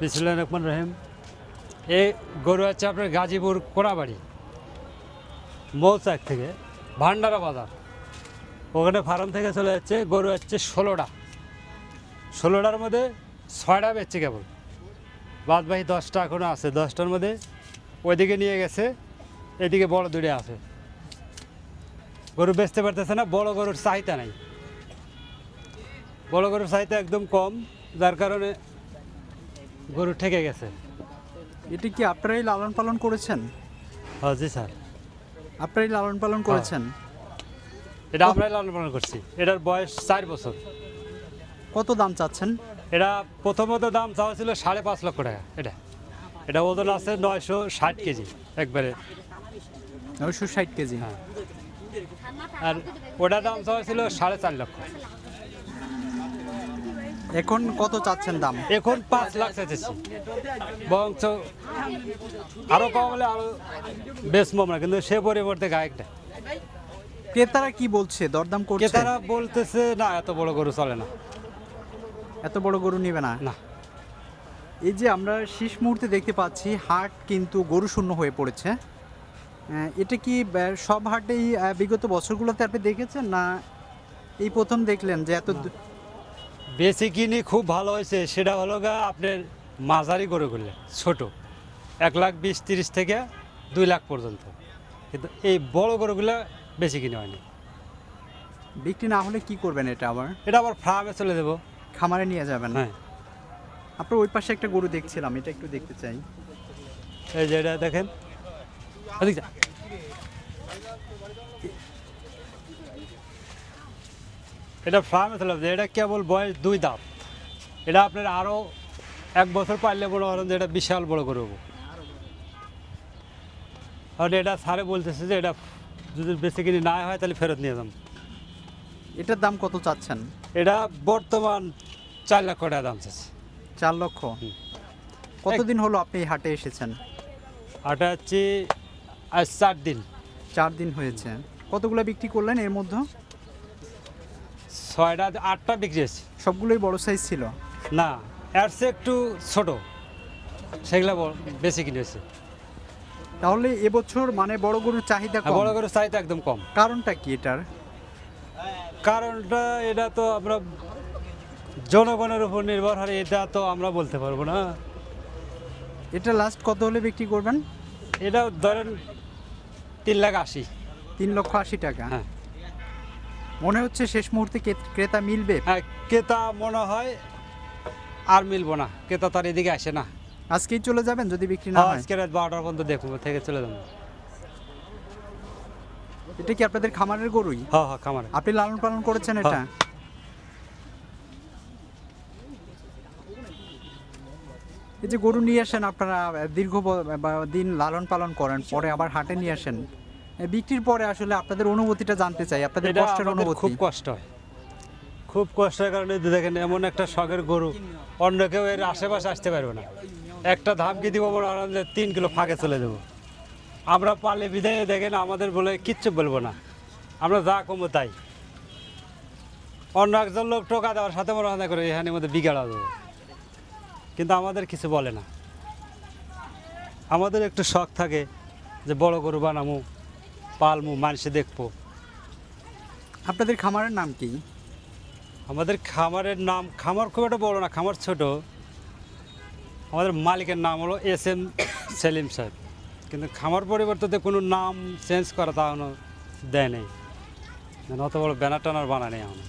বিসমুল্লাহ রহমান রহিম। এই গরু হচ্ছে আপনার গাজীপুর কোনাবাড়ি মৌচাক থেকে, ভান্ডারা বাজার। ওখানে ফার্ম থেকে চলে যাচ্ছে, গরু হচ্ছে ষোলোটা। ষোলোটার মধ্যে ছয়টা বেচছে কেবল। বাদ বাকি দশটা এখনও আছে, দশটার মধ্যে ওইদিকে নিয়ে গেছে, এদিকে বড় দূরে আছে। গরু বেচতে পারতেছে না, বড় গরুর চাহিদা নাই। বড় গরুর চাহিদা একদম কম, যার কারণে গরু ঠেকে গেছে। এটা কি আপনারাই লালন পালন করেছেন? হ্যাঁ জি স্যার। আপনারাই লালন পালন করেছেন? এটা আমরাই লালন পালন করছি। এটার বয়স চার বছর। কত দাম চাচ্ছেন? এটা প্রথমত দাম চাওয়া ছিল সাড়ে পাঁচ লক্ষ টাকা। এটা। এটা ওজন আছে নয়শো ষাট কেজি একবারে। নয়শো ষাট কেজি। হ্যাঁ। আর ওটার দাম চাওয়া ছিল সাড়ে চার লক্ষ। এখন কত চাচ্ছেন দাম? এখন পাঁচ লাখ চাইতেছি। বরঞ্চ আরও কম হলে আরও বেশ আমরা কিন্তু সে পরিবর্তে গায়কটা। ক্রেতারা কি বলছে? দরদাম করছে? ক্রেতারা বলতেছে না এত বড় গরু চলে না। এত বড় গরু নিবে না? না। এই যে আমরা শেষ মুহূর্তে দেখতে পাচ্ছি হাট কিন্তু গরু শূন্য হয়ে পড়েছে। এটা কি সব হাটেই বিগত বছরগুলোতে আপনি দেখেছেন? না এই প্রথম দেখলেন যে এত বেশি কিনি খুব ভালো হয়েছে সেটা হলো গা আপনার মাঝারি গরু করলে ছোট। এক লাখ বিশ তিরিশ থেকে দুই লাখ পর্যন্ত। কিন্তু এই বড় গরুগুলো বেশি কিনে হয়নি। বিক্রি না হলে কি করবেন এটা আবার? এটা আবার ফার্মে চলে দেবো খামারে নিয়ে যাবেন? হ্যাঁ। আপনার ওই পাশে একটা গরু দেখছিলাম এটা একটু দেখতে চাই। এই যে এটা দেখেন। এটা ফার্মে যাবে এটা কেবল বয়স দুই দাঁত। এটা আপনার আরও এক বছর পারলে মনে করেন যে এটা বিশাল বড় করে হব আর এটা স্যারে বলতেছে যে এটা যদি বেশি কিনে না হয় তাহলে ফেরত নিয়ে যাম এটার দাম কত চাচ্ছেন? এটা বর্তমান চার লক্ষ টাকা দাম চাচ্ছে। চার লক্ষ। কতদিন হলো আপনি এই হাটে এসেছেন? হাটে হচ্ছে আজ চার দিন। চার দিন হয়েছে। কতগুলো বিক্রি করলেন এর মধ্যে? ছয়টা আটটা বিক্রি হয়েছে। সবগুলোই বড় সাইজ ছিল? না এর চেয়ে একটু ছোট। সেগুলো বেশি কিনেছে তাহলে এবছর মানে বড় গরুর চাহিদা আর কম? বড় করে চাহিদা একদম কম। কারণটা কি এটার? কারণটা এটা তো আমরা জনগণের উপর নির্ভর হয় এটা তো আমরা বলতে পারব না। এটা লাস্ট কত হলে বিক্রি করবেন? এটা ধরেন তিন লাখ আশি। তিন লক্ষ আশি টাকা। হ্যাঁ। মনে হচ্ছে শেষ মুহূর্তে ক্রেতা মিলবে। হ্যাঁ ক্রেতা মনে হয় আর মিলবো না। ক্রেতা তার এদিকে আসে না। আজকেই চলে যাবেন যদি বিক্রি না হয় আজকে রাত বারোটার পর্যন্ত দেখব থেকে চলে যাব এটা কি আপনাদের খামারের গরুই? হ্যাঁ হ্যাঁ খামারে আপনি লালন পালন করেছেন এটা? হ্যাঁ। এই যে গরু নিয়ে আসেন আপনারা দীর্ঘ বা দিন লালন পালন করেন পরে আবার হাটে নিয়ে আসেন। বিক্রির পরে আসলে আপনাদের অনুভূতিটা জানতে চাই আপনাদের কষ্টের অনুভূতি। খুব কষ্ট হয়। খুব কষ্টের কারণে দেখেন এমন একটা শখের গরু অন্য কেউ এর আশেপাশে আসতে পারবে না। একটা ধামকি দিব বড় আরাম তিন কিলো ফাঁকে চলে দেবো। আমরা পালে বিদায় দেখেন আমাদের বলে কিচ্ছু বলব না। আমরা যা কমবো তাই। অন্য একজন লোক টোকা দেওয়ার সাথে মনে হয় করে এখানে মধ্যে বিগাড়া দেবো। কিন্তু আমাদের কিছু বলে না। আমাদের একটু শখ থাকে যে বড় গরু বানামু। পালমু মানুষে দেখব। আপনাদের খামারের নাম কি? আমাদের খামারের নাম খামার খুব একটা বড় না খামার ছোট। আমাদের মালিকের নাম হলো এস এম সেলিম সাহেব। কিন্তু খামার পরিবর্তে কোনো নাম চেঞ্জ করা তা দেয় নেই। মানে অত বড় ব্যানার টানার বানা নেই এখন।